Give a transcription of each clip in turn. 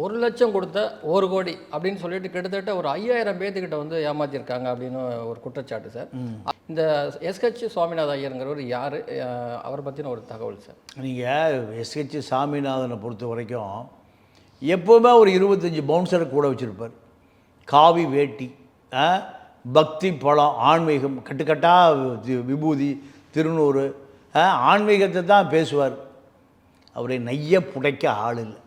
ஒரு லட்சம் கொடுத்த ஒரு கோடி அப்படின்னு சொல்லிட்டு கிட்டத்தட்ட ஒரு ஐயாயிரம் பேர்த்துக்கிட்ட வந்து ஏமாத்திருக்காங்க அப்படின்னு ஒரு குற்றச்சாட்டு சார். இந்த எஸ்ஹெச் சுவாமிநாத ஐயருங்கிறவர் யார்? அவரை பற்றின ஒரு தகவல் சார். நீங்கள் எஸ்ஹெச் சாமிநாதனை பொறுத்த வரைக்கும் எப்போவுமே ஒரு இருபத்தஞ்சி பவுன்சரை கூட வச்சுருப்பார். காவி வேட்டி பக்தி பழம் ஆன்மீகம் கட்டுக்கட்டாக விபூதி திருநூறு ஆன்மீகத்தை தான் பேசுவார். அவரை நைய புடைக்க ஆள் இல்லை?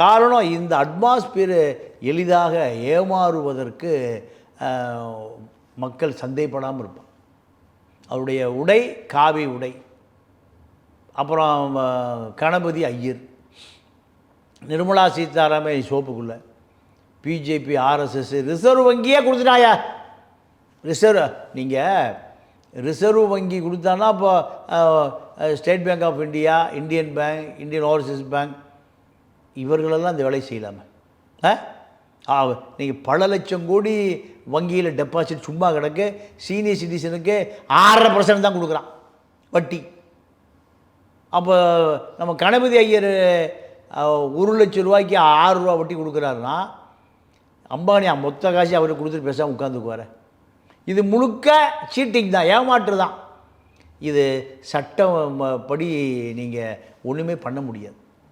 காரணம் இந்த அட்மாஸ்பியர் எளிதாக ஏமாறுவதற்கு மக்கள் சந்தேகப்படாமல் இருப்பான் அவருடைய உடை காவி உடை. அப்புறம் கணபதி ஐயர். நிர்மலா சீதாராமே சோப்புக்குள்ளே. பிஜேபி ஆர்எஸ்எஸ் ரிசர்வ் வங்கியே கொடுத்துட்டாயா? ரிசர்வ் நீங்கள் ரிசர்வ் வங்கி கொடுத்தானா இப்போ state bank of India Indian bank Indian overseas bank இவர்களெல்லாம் இந்த வேலையை செய்யலாமே. ஆ? நீங்கள் பல லட்சம் கோடி வங்கியில் டெபாசிட் சும்மா கிடக்கு சீனியர் சிட்டிசனுக்கு ஆறரை பர்சன்ட் தான் கொடுக்குறான் வட்டி. அப்போ நம்ம கணபதி ஐயர் ஒரு லட்சம் ரூபாய்க்கு ஆறு ரூபா வட்டி கொடுக்குறாருன்னா அம்பானி மொத்த காசு அவருக்கு கொடுத்துட்டு பேசாமல் உட்காந்துக்குவாரு இது முழுக்க சீட்டிங் தான் ஏமாற்று தான். இது சட்டம் படி நீங்கள் ஒன்றுமே பண்ண முடியாது.